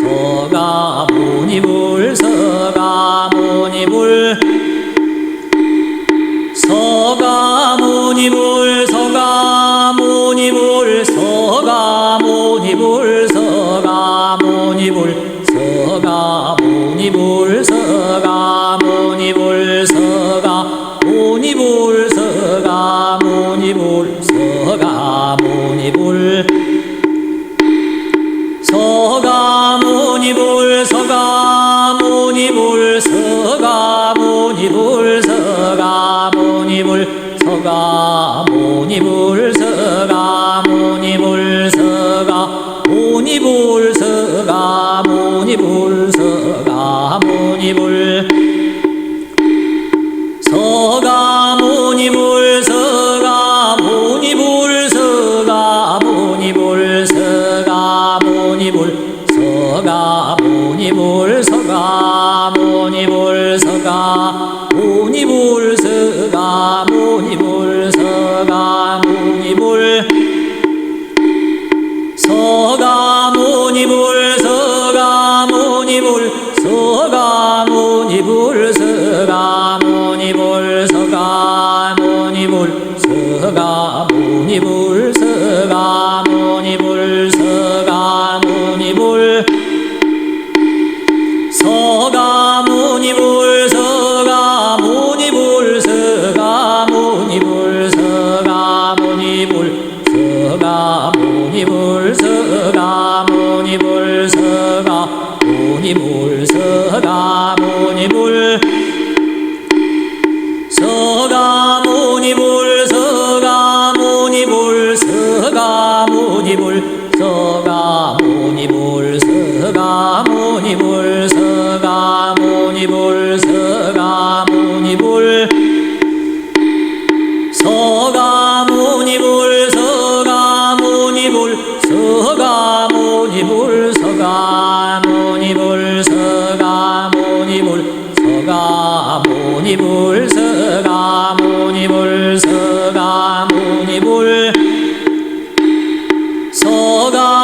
서가 무늬불 서가 무늬불 서가 무늬불 부가 모니부 খোদা 너가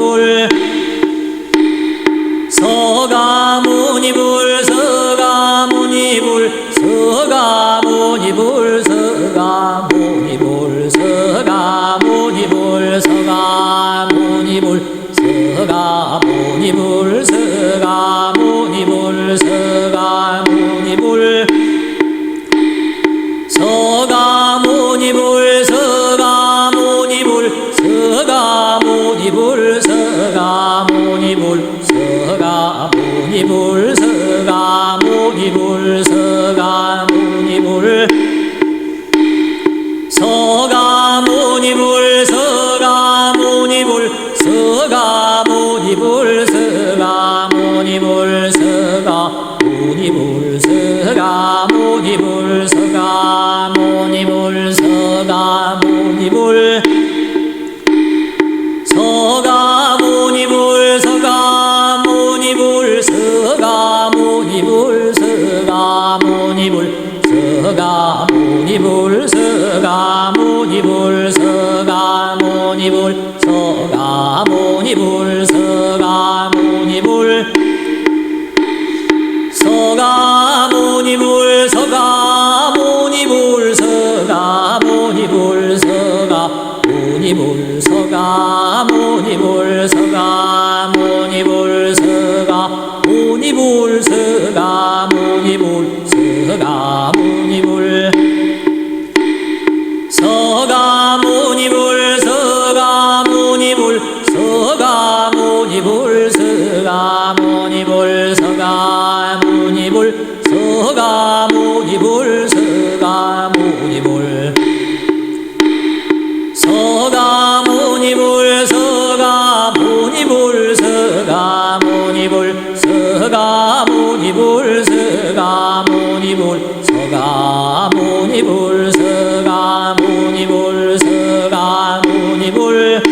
불 서가 무늬불 서가 무늬불 서가 무늬불. 서가모니불 서가모니불 서가모니불 서가모니불 서가모니불 서가모니불 서가모니불 서가모니불 서가모니불 서가모니불. 서가모니불 무니불서가 무니불서가 무니불서가 무니불서가 무니불서가 무니불 서가 무니불서가 무니불 서가 무니불서가 무니불서가 무니불 무니불서가 무니불서가 무니불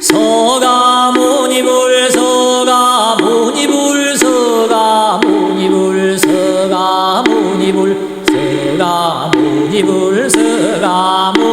서가 무니불 서가 무니불 서가 무니불 서가 무니불 서가 무니불 서가 무니불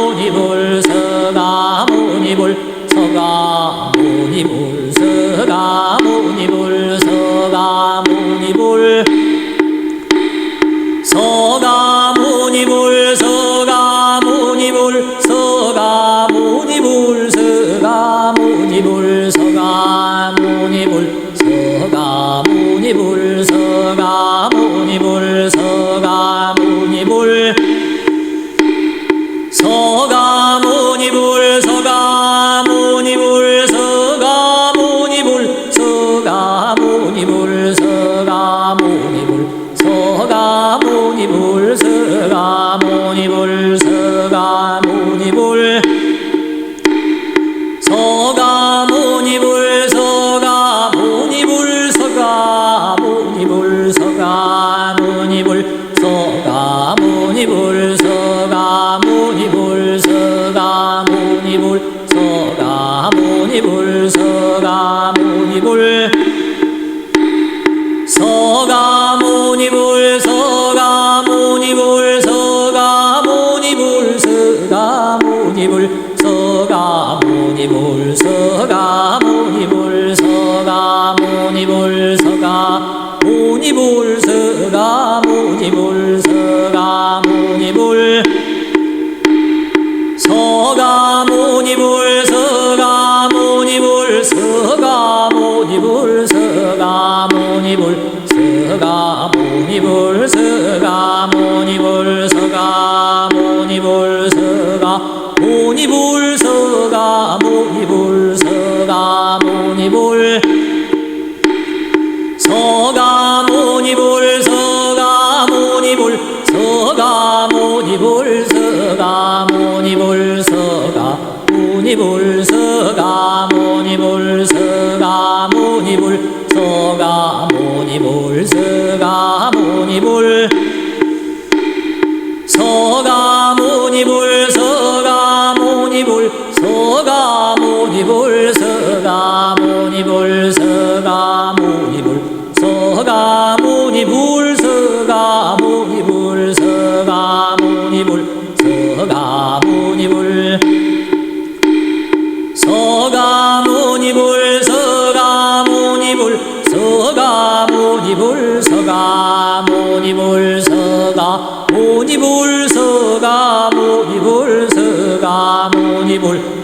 서가 모니불 서가 모니불 서가 모니불 서가 모니불 서가 모니불 모니불 서가 모니불 서가 모니불 서가 모니불 서가 모니불 서가 모니불 서가 모니불 서가 모니불 서가 모니불 서가 모니불 서가 모니불 서가 모니불 പറയുമ്പോൾ